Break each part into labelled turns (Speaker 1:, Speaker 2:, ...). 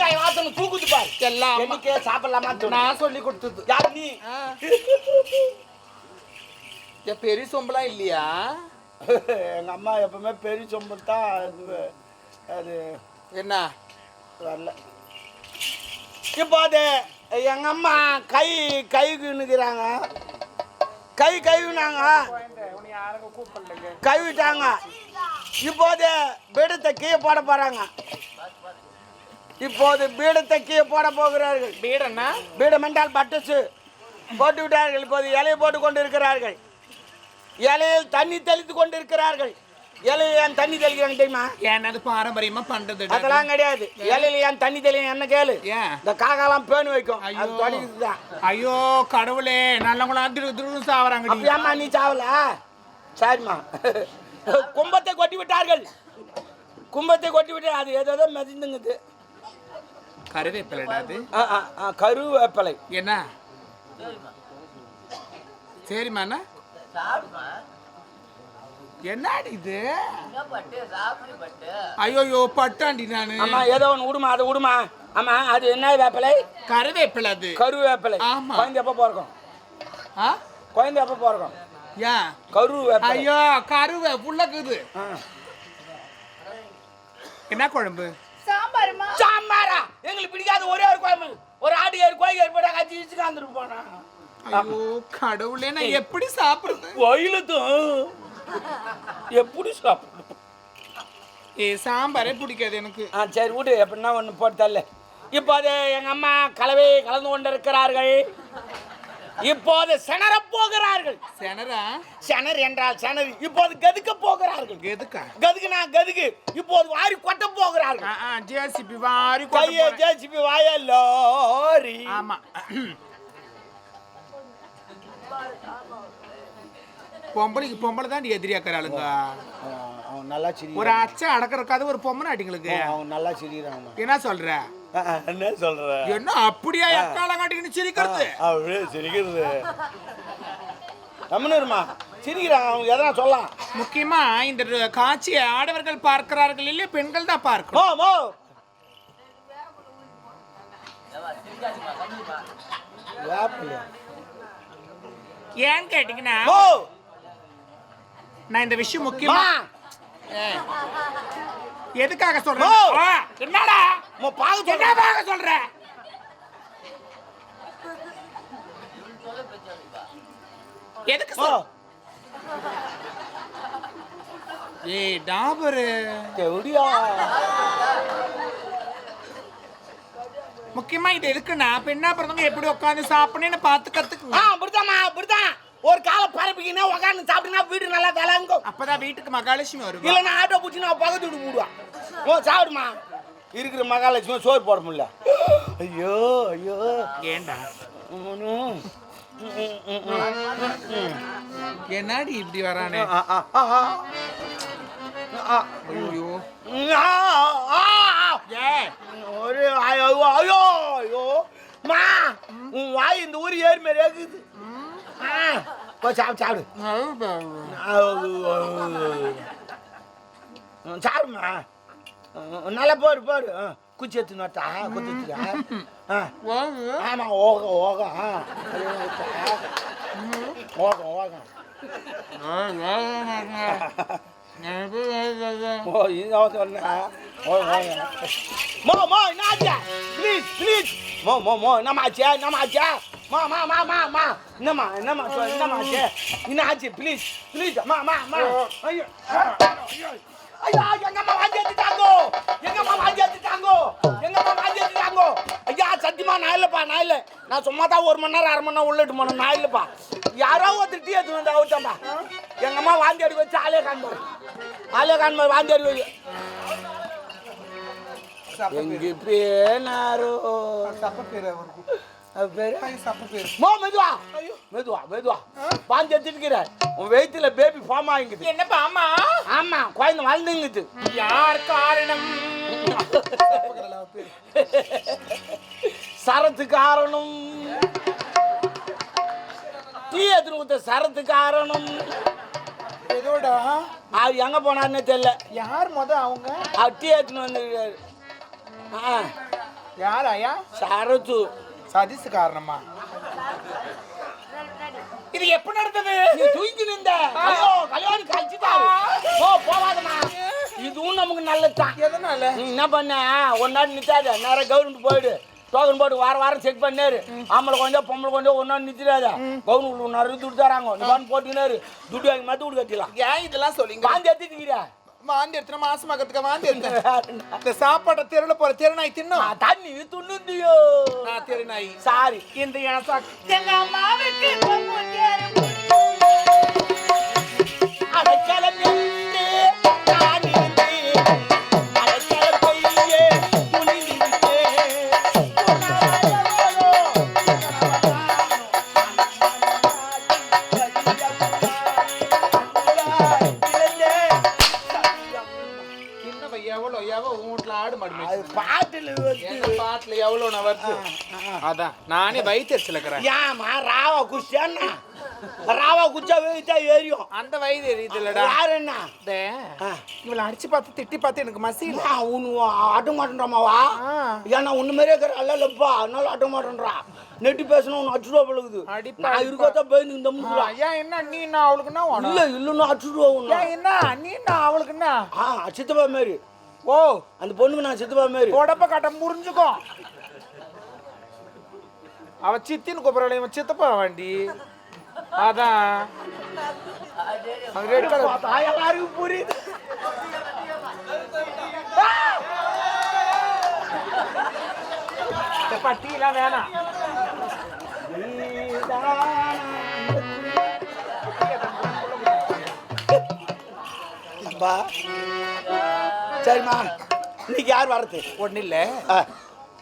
Speaker 1: பெருங்காயம் வாசனை தூக்குது பாரு.
Speaker 2: எல்லாம் அம்மா.
Speaker 1: என்னைக்கே சாப்பிடலாமா
Speaker 2: நான் சொல்லி கொடுத்தது.
Speaker 1: யார் நீ?
Speaker 2: பெரிய சொம்பலாம் இல்லையா?
Speaker 1: எங்க அம்மா எப்பவுமே பெரிய சொம்பு தான் அது
Speaker 2: என்ன?
Speaker 1: வரல. இப்போ அது எங்க அம்மா கை கைக்குன்னுக்குறாங்க கை கைவினாங்க கைவிட்டாங்க இப்போது பீடத்தை கீழே போட போறாங்க. இப்போது பீடத்தை கீழே போட போகிறார்கள்.
Speaker 2: வீடண்ணா
Speaker 1: பீடம் என்றால் பட்டசு. போட்டு விட்டார்கள் இப்போது இலையை போட்டு கொண்டு இருக்கிறார்கள் இலையில் தண்ணி தெளித்து கொண்டு இருக்கிறார்கள் இலையில் ஏன் தண்ணி தெளிக்கிறாங்க தெரியுமா?
Speaker 2: என்னது பாரம்பரியமா பண்றது?
Speaker 1: அதெல்லாம் கிடையாது. இலையில ஏன் தண்ணி தெளிங்க என்ன கேளு?
Speaker 2: ஏன்?
Speaker 1: இந்த காக்காலாம் பேணு வைக்கும்.
Speaker 2: ஐயோ.
Speaker 1: அது தொடங்கிட்டு தான்
Speaker 2: ஐயோ கடவுளே நல்லவங்களாம் திரு திரு சாவறாங்க
Speaker 1: அப்படியாம்மா நீ சாவல? சரிம்மா. கும்பத்தை கொட்டி விட்டார்கள் கும்பத்தை கொட்டி விட்டு அது ஏதோ மிதந்துங்குது.
Speaker 2: கருவேப்பிலடா அது?
Speaker 1: ஆ, ஆ, ஆ, கரு வேப்பலை
Speaker 2: என்ன? சரிம்மா அண்ணா என்னடி இது? ஐயோ பட்டாண்டி நானு.
Speaker 1: ஆமா ஏதோ ஒன்று விடுமா அதை விடுமா ஆமா அது என்ன வேப்பலை?
Speaker 2: கருவேப்பிலை அது.
Speaker 1: கரு வேப்பலை
Speaker 2: ஆமா.
Speaker 1: குழந்தை எப்போ
Speaker 2: ஆ?
Speaker 1: குழந்தை எப்போ பிறக்கும்?
Speaker 2: ஏன்
Speaker 1: கரு வேப்பலை
Speaker 2: ஐயோ கருவே புள்ளக்குது. என்ன குழம்பு?
Speaker 3: சாம்பாருமா?
Speaker 1: சாம்பாரா? எங்களுக்கு பிடிக்காத. ஒரே ஒரு குழம்பு. ஒரு ஆட்டு ஏறு கோழி ஏறு போட்டா கச்சி வச்சு காந்துட்டு போனா.
Speaker 2: ஐயோ கடவுளே நான் எப்படி சாப்பிடுறது?
Speaker 1: கோயிலுக்கும் எப்படி சாப்பிடும்
Speaker 2: ஏ சாம்பாரே பிடிக்காது எனக்கு.
Speaker 1: ஆ சரி விடு. எப்படின்னா ஒன்று போட்டு தரல. இப்போது எங்கள் அம்மா கலவை கலந்து கொண்டிருக்கிறார்கள். இப்போது செனர போகிறார்கள்.
Speaker 2: செனரா
Speaker 1: செனர் என்றால் செனர் இப்போது கதுக்க போகிறார்கள்.
Speaker 2: எதுக்கா
Speaker 1: கதுக்குனா கதுக்கு. இப்போது வாரி கொட்ட போகிறார்கள்.
Speaker 2: ஜேசிபி வாரி
Speaker 1: கையை. ஜேசிபி வாய லோரி
Speaker 2: ஆமா. பொம்பளைக்கு பொம்பளை தான் எதிரியாக்குறாளுங்க.
Speaker 1: அவன் நல்லா சிரி
Speaker 2: ஒரு அச்சை அடக்கிறக்காது ஒரு பொம்பளை அடிங்களுக்கு
Speaker 1: அவன் நல்லா சிரிக்கிறான்.
Speaker 2: என்ன சொல்ற?
Speaker 1: என்ன சொல்ற.
Speaker 2: என்ன அப்படியா எக்காலம் காட்டிக்கின்னு சிரிக்கிறது?
Speaker 1: அப்படியே சிரிக்கிறது. தமிழர்மா சிரிக்கிறான் அவங்க எதனா சொல்லலாம்.
Speaker 2: முக்கியமா இந்த காட்சியை ஆடவர்கள் பார்க்கிறார்கள் இல்லையா? பெண்கள் தான் பார்க்கணும்.
Speaker 1: வேப்பிலையா?
Speaker 2: ஏன்னு கேட்டீங்கன்னா நான் இந்த விஷயம் முக்கியமா. எதுக்காக. ஆ, என்னடா?
Speaker 1: மோ பாக்க
Speaker 2: என்ன
Speaker 1: சொல்ற?
Speaker 2: பார்க்க சொல்ற எதுக்கு ஏய் டாபரு.
Speaker 1: எப்படியா
Speaker 2: முக்கியமா இது எதுக்குன்னா பெண்ணா பிறந்தவங்க எப்படி உட்காந்து சாப்பிடணும்னு பார்த்து
Speaker 1: ஆ
Speaker 2: கத்துக்குங்க
Speaker 1: அப்படித்தாம்மா அப்படித்தான் ஒரு காலை பரப்பிக்கினா உக்காந்து சாப்பிட்டீங்கன்னா வீடு நல்லா விளங்கும்.
Speaker 2: அப்பதான் வீட்டுக்கு மகாலட்சுமி வருவா.
Speaker 1: இல்லைன்னா ஆட்டோ பிடிச்சி நான் பக்கத்து வீட்டு போடுவான் ஓ சாப்பிடுமா? இருக்கிற மகாலட்சுமி சோறு போட முடியல. ஐயோ ஐயோ.
Speaker 2: ஏண்டா. என்னடி இப்படி வரானே? ஐயோ.
Speaker 1: ஒரு ஐயோ ஐயோ ஐயோ. மா உன் வாய் இந்த ஊர் ஏறி மாரி இருக்குது ஆ, போ சாப்பிடு சாப்பிடுமா நல்லா போடு போடு குச்சி எடுத்து நட்டா குத்துச்சுக்கா ஆ ஆமா ஓக ஓக ஆ அது ஊத்தா. ஓகம் ஓகம் ஓகம் ஓகம் மோ மோ என்னாச்சா ப்ளீஸ் ப்ளீஸ் மோ மோ மோ என்னமாச்சே என்னமாச்சே மா மா மா மா மா என்னம்மா என்னம்மா சொல் என்னமாச்சே என்னாச்சு ப்ளீஸ் ப்ளீஸ் மா மா மா ஐயோ ஐயா எங்கம்மா அம்மா வாந்தி எடுத்துட்டாங்கோ எங்க அம்மா வாந்தி எடுத்துட்டாங்கோ எங்க அம்மா எடுத்துட்டாங்கோ ஐயா சத்தியமா நான் இல்லப்பா நான் இல்லை நான் சும்மா தான் ஒரு மணி நேரம் அரை மணி நேரம் உள்ளிட்டு போனேன் நான் இல்லப்பா யாரோ ஒருத்தர் டீ எடுத்து வந்து அவுத்தாம்பா எங்க அம்மா வாந்தி எடுக்க வச்சு ஆளே காண்பாரு ஆளே காண்பாரு வாந்தி எங்க பேனாரோ மெதுவா மெதுவா மெதுவா வாந்தி எடுத்துட்டு உன் வயித்துல பேபி ஃபார்ம் ஆகிங்குது
Speaker 2: என்னப்பா ஆமா
Speaker 1: ஆமா குழந்தை வளர்ந்துங்குது
Speaker 2: யார் காரணம்
Speaker 1: சரத்து காரணம் டீ கொடுத்த சரத்து காரணம்
Speaker 2: எதோடா
Speaker 1: அது எங்க போனாருன்னே தெரியல.
Speaker 2: யார் முத அவங்க?
Speaker 1: அவர் டீ எடுத்துன்னு வந்துருக்காரு. ஆ.
Speaker 4: யார் ஐயா?
Speaker 1: சரத்து.
Speaker 4: சதீஷ் காரணமா? இது எப்ப நடந்தது?
Speaker 1: நீ தூக்கி நின்ற ஐயோ கல்யாணம் கழிச்சுட்டாரு. போ போவாதம்மா இதுவும் நமக்கு நல்லதுதான்.
Speaker 4: எதனால?
Speaker 1: நீ என்ன பண்ண? ஒரு நாள் நிற்காத நேரம் கவர்மெண்ட் போயிடு. டோக்கன் போட்டு வார வாரம் செக் பண்ணாரு ஆம்பளை கொஞ்சம் பொம்பளை கொஞ்சம் நாள் நிற்கிறாத கவர்மெண்ட் நிறைய துட்டு தராங்க நீ வந்து போட்டுக்கினாரு. துட்டு வாங்கி மத்து வீடு கட்டிடலாம்.
Speaker 4: ஏன் இதெல்லாம் சொல்லிங்க?
Speaker 1: வாந்தி எடுத்துக்கிறா
Speaker 4: வாந்தி எடுத்துன மாசமாக்கிறதுக்கு வாந்தி எடுத்தேன் இந்த சாப்பாட்டை தெருல போற தெருநாய் தின்னும்.
Speaker 1: தண்ணி துண்ணுந்தியோ.
Speaker 4: நான் தெருநாய்.
Speaker 1: சாரி.
Speaker 4: இந்த எனசா வயிற்றுல இருக்கிறேன்.
Speaker 1: ஏமா ராவா குச்சியாண்ணா ராவா குச்சா வேவிட்டா ஏறியும்
Speaker 4: அந்த வயது எரியுதுலடா
Speaker 1: யாரு என்ன
Speaker 4: இவளை அடிச்சு பார்த்து திட்டி பார்த்து எனக்கு மசியல
Speaker 1: உன் ஆட்ட மாட்டேன்றாமாவா. ஏன்னா உன்ன மாதிரியே இருக்கிற அல்ல இல்லப்பா. அதனால ஆட்ட மாட்டேன்றா. நெட்டி பேசணும் உன்னை அச்சுருவா பழகுது
Speaker 4: அடிப்பா,
Speaker 1: நான். இருக்கத்தான் பயந்து இந்த முடுறா
Speaker 4: ஏன் என்ன நீ நான் அவளுக்கு என்ன வேணும்?
Speaker 1: இல்ல இல்லைன்னு அச்சுருவா உன்னை.
Speaker 4: என்ன நீ நான் அவளுக்கு என்ன?
Speaker 1: ஆ சித்தப்பா மாரி.
Speaker 4: ஓ.
Speaker 1: அந்த பொண்ணுக்கு நான் சித்தப்பா மாரி.
Speaker 4: உடம்ப காட்ட முறிஞ்சுக்கும் அவ சித்தின்னு கூப்பிடல இவன் சித்தப்பா வண்டி. அதான் அது ரெட் கலர்
Speaker 1: எல்லாருக்கும் புரியுது?
Speaker 4: பட்டியெல்லாம் வேணாம்.
Speaker 1: அப்பா சரிம்மா இன்னைக்கு யார் வரது
Speaker 4: ஒன்றும் இல்ல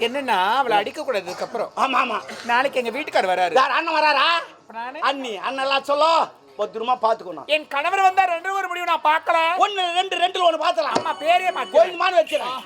Speaker 4: என்னன்னா அவளை அடிக்க கூடாது இதுக்கப்புறம்
Speaker 1: ஆமா ஆமா.
Speaker 4: நாளைக்கு எங்க வீட்டுக்கார் வராரு.
Speaker 1: யார் அண்ணன் வராரா?
Speaker 4: நானு?
Speaker 1: அண்ணி அண்ணெல்லாம் சொல்லோ. பத்திரமா பாத்துக்கணும்
Speaker 4: என் கணவர் வந்தா ரெண்டு ஒரு முடிவு நான் பார்க்கல.
Speaker 1: ஒன்னு ரெண்டு ரெண்டுல ஒண்ணு பாத்தலாம்
Speaker 4: அம்மா பேரே மாத்தி
Speaker 1: கோயிலுமான்னு வச்சிடறேன்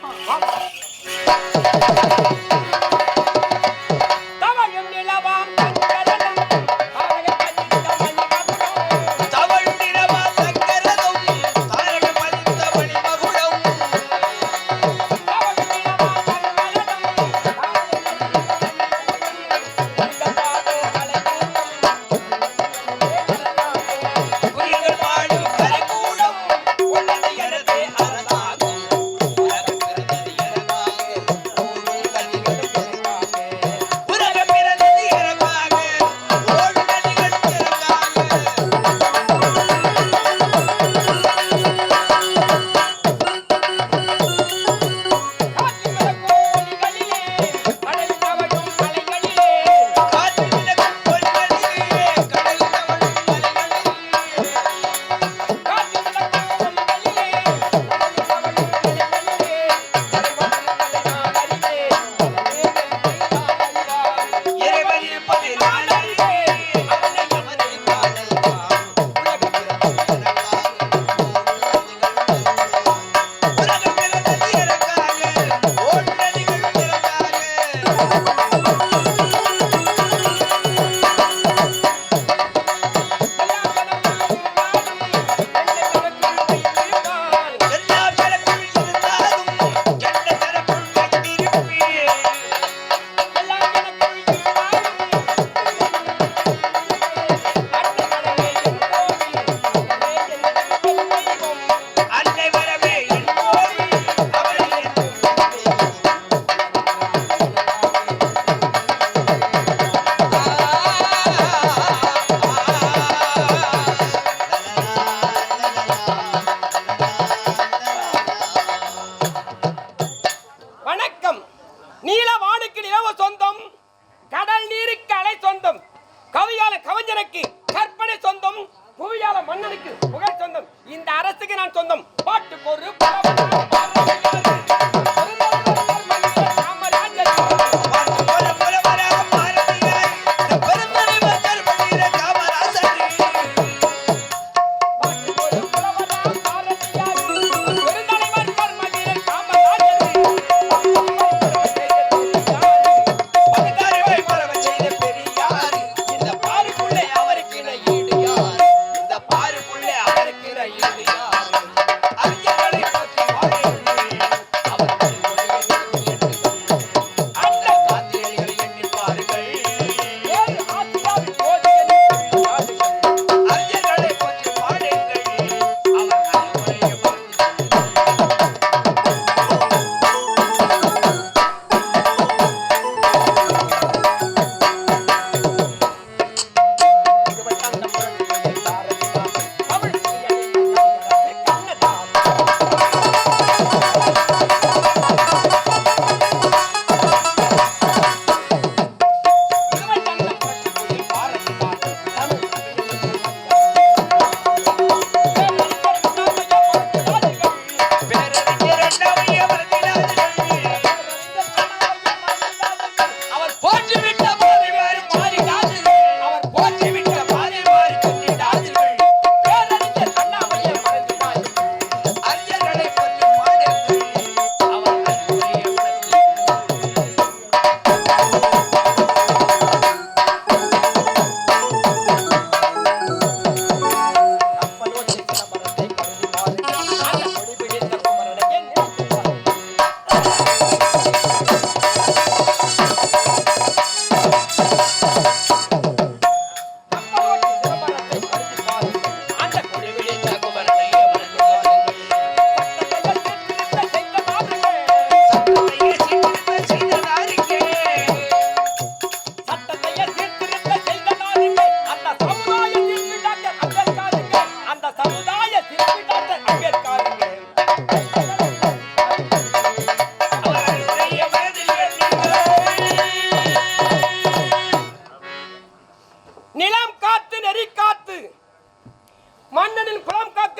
Speaker 2: எனக்காக. எல்லா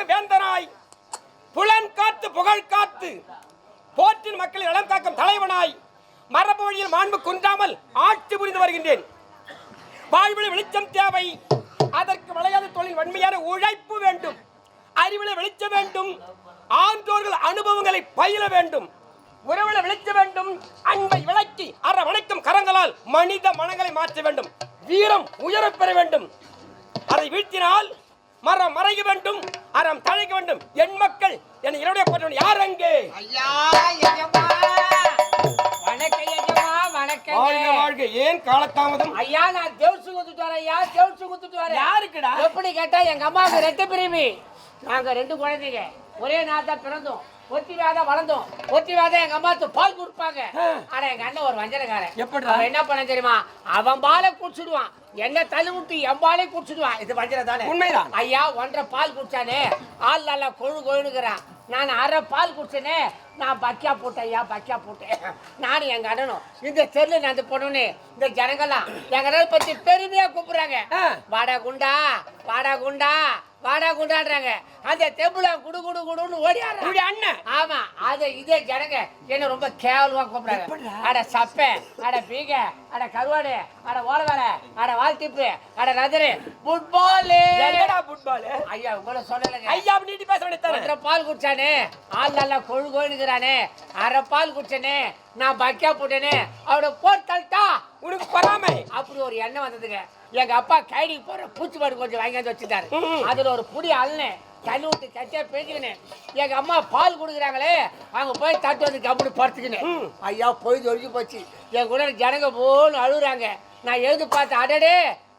Speaker 2: வேந்தனாய். புலன் காத்து புகழ் காத்து. போற்றின் மக்களை நலம் காக்கும் தலைவனாய். மரபு வழியில் மாண்பு குன்றாமல் ஆட்சி புரிந்து வருகின்றேன். வாழ்வில் வெளிச்சம் தேவை. அதற்கு விளையாத தொழில் வன்மையான உழைப்பு வேண்டும். அறிவில் வெளிச்ச வேண்டும். ஆன்றோர்கள் அனுபவங்களை பயில வேண்டும். உறவுல வெளிச்ச வேண்டும். அன்பை விளக்கி அற வணக்கம் கரங்களால் மனித மனங்களை மாற்ற வேண்டும். வீரம் உயரப் பெற வேண்டும். அதை வீழ்த்தினால் மரம் மறைய வேண்டும் அறம் தழைக்க வேண்டும். என் மக்கள் என் இரவுடைய போற்றவன் யார் அங்கே? வாழ்க ஏன் காலதாமதம்?
Speaker 5: ஐயா நான் தேவசு குத்துட்டு வரேன் ஐயா. தேவசு குத்துட்டு வரேன்.
Speaker 2: யாருக்குடா?
Speaker 5: எப்படி கேட்டா எங்க அம்மாவுக்கு ரெண்டு பிரிவி. நாங்க ரெண்டு குழந்தைங்க. ஒரே நாள் பிறந்தோம். ஒத்தி வளர்ந்தோம். ஒத்தி எங்க அம்மாத்து பால் கொடுப்பாங்க. ஆனா எங்க அண்ணன் ஒரு வஞ்சனக்காரன்? அவன் என்ன பண்ண தெரியுமா? அவன் பாலை குடிச்சிடுவான். என்ன தள்ளி விட்டு என் பாலே குடிச்சிடுவான். இது வஞ்சனை தானே?
Speaker 2: உண்மைதான்.
Speaker 5: ஐயா ஒன்றரை பால் குடிச்சானே? ஆள் நல்லா கொழு கொழுனுக்குறான் நான் அரை பால் குடிச்சேனே? நான் பக்கியா போட்டேன் ஐயா பக்கியா போட்டேன். நானும் எங்க அண்ணனும் இந்த தெருல நான் அந்த பொண்ணுன்னு இந்த ஜனங்கள்லாம் எங்க பத்தி பெருமையா கூப்பிடுறாங்க. வாடா குண்டா வாடா குண்டா. வாடா குண்டாடுறாங்க. அந்த தெம்புல குடு குடு குடுன்னு ஓடியாடுறாங்க
Speaker 2: உங்களுடைய அண்ணன்.
Speaker 5: ஆமா அது இதே ஜனங்க என்ன ரொம்ப கேவலமா கூப்பிடுறாங்க. அட சப்பை அட பீக அட கருவாடு அட ஓலவேலை அட வால்டிப்பு அட நதரு ஃபுட்பால்
Speaker 2: என்னடா ஃபுட்பால்
Speaker 5: ஐயா உங்களை சொல்லலைங்க.
Speaker 2: ஐயா நீட்டி பேச வேண்டியதானே
Speaker 5: ஒன்றரை பால் குடிச்சானே ஆள் நல்லா கொழு கொழுகிறானே அரை பால் குடிச்சனே நான் பக்கியா போட்டேனே அவட போட்டு தள்ளிட்டா
Speaker 2: உனக்கு பொறாமை
Speaker 5: அப்படி ஒரு எண்ணம் வந்ததுங்க. எங்க அப்பா கைடிக்கு போற பூச்சிப்பாடு கொஞ்சம் வாங்கியாந்து வச்சுட்டாரு. அதுல ஒரு புடி அள்ளனேன் தண்ணி விட்டு கட்டியா பேசிக்கினேன் எங்க அம்மா பால் கொடுக்குறாங்களே அங்க போய் தட்டு வந்து கம்பெனி படுத்துக்கினேன். ஐயா போய் ஒழிஞ்சு போச்சு. என் கூட ஜனங்க போன்னு அழுகுறாங்க. நான் எழுந்து பார்த்து அடடே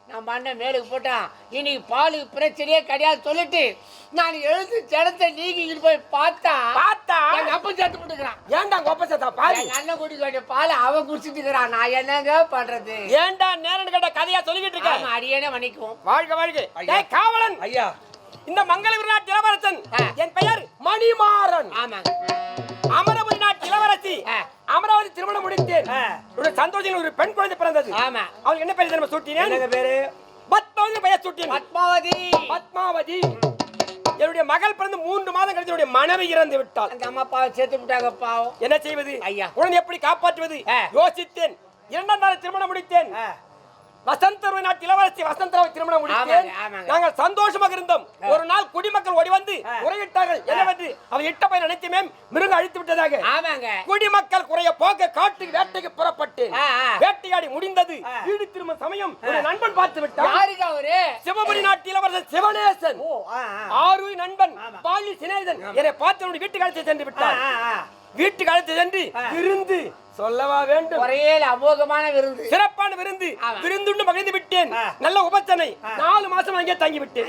Speaker 5: நம்ம அண்ணன் மேலுக்கு போட்டான் இன்னைக்கு பாலுக்கு பிரச்சனையே கிடையாது சொல்லிட்டு நான் எழுந்து ஜனத்தை நீங்கிட்டு போய் பார்த்தா
Speaker 2: பார்த்தா?
Speaker 5: எங்க அப்பா சேர்த்து போட்டுக்கிறான்
Speaker 2: ஏன்டா கோப்ப பாரு.
Speaker 5: எங்க அண்ணன் குடிக்க வேண்டிய பாலை அவன் குடிச்சிட்டு இருக்கிறான். நான் என்னங்க பண்றது?
Speaker 2: ஏன்டா நேரம் கேட்ட கதையா சொல்லிக்கிட்டு இருக்க?
Speaker 5: ஆமா அடியேனே மன்னிக்கும்
Speaker 2: வாழ்க வாழ்க. காவலன்.
Speaker 1: ஐயா.
Speaker 2: இந்த மங்களபுரி நாட்டு இளவரசன். என் பெயர் மணிமாறன்.
Speaker 5: ஆமாங்க.
Speaker 2: அமரபுரி
Speaker 5: ஆ.
Speaker 2: அமராவதி திருமணம் முடித்தேன். ஒரு சந்தோஷம் ஒரு பெண் குழந்தை பிறந்தது.
Speaker 5: ஆமா.
Speaker 2: அவளுக்கு என்ன பெயர் தெரியுமா? சூட்டினேன்.
Speaker 1: பேரு?
Speaker 2: பத்மாவதி பெயர் சூட்டினேன்.
Speaker 5: பத்மாவதி.
Speaker 2: பத்மாவதி. என்னுடைய மகள் பிறந்து மூன்று மாதம் கழித்து என்னுடைய மனைவி இறந்து விட்டாள்.
Speaker 5: அந்த அம்மா அப்பாவை சேர்த்து விட்டாங்க பாவம்.
Speaker 2: என்ன செய்வது?
Speaker 5: ஐயா.
Speaker 2: உடனே எப்படி காப்பாற்றுவது. யோசித்தேன். இரண்டாம் நாள் திருமணம் முடித்தேன்.
Speaker 5: ஆ.
Speaker 2: வசந்தருவை நாட்டு இளவரசி வசந்தராவை திருமணம் முடித்தேன். நாங்கள் சந்தோஷமாக இருந்தோம் ஒரு நாள் குடிமக்கள் ஓடி வந்து
Speaker 5: ஆ.
Speaker 2: முறையிட்டார்கள் என்னவென்று அவன் இட்ட பையன் அனைத்துமே மிருகம் அழித்து விட்டதாக குடிமக்கள் குறைய போக காட்டுக்கு வேட்டைக்கு
Speaker 5: ஆ.
Speaker 2: வேட்டையாடி முடிந்தது. வீடு திரும்ப சமயம் ஒரு நண்பன் பார்த்து
Speaker 5: அவரு
Speaker 2: சிவபுரி நாட்டு இளவரசர்
Speaker 5: ஆ.
Speaker 2: ஆறு நண்பன். பாலி சிநேகிதன் என்னை பார்த்து வீட்டுக்கு அழைத்து சென்று
Speaker 5: ஆ.
Speaker 2: வீட்டுக்கு அழைத்து சென்று. விருந்து சொல்லவா வேண்டும்
Speaker 5: ஒரே அமோகமான விருந்து
Speaker 2: சிறப்பான விருந்து. விருந்துண்டு மகிழ்ந்து விட்டேன். நல்ல உபச்சனை. நாலு மாசம் அங்கே தங்கி விட்டேன்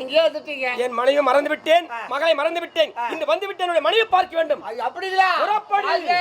Speaker 2: என் மனைவி மறந்து விட்டேன். மகளை மறந்து விட்டேன். இன்று வந்து விட்டேன் மனைவி பார்க்க வேண்டும் புறப்படு.
Speaker 5: வாங்க.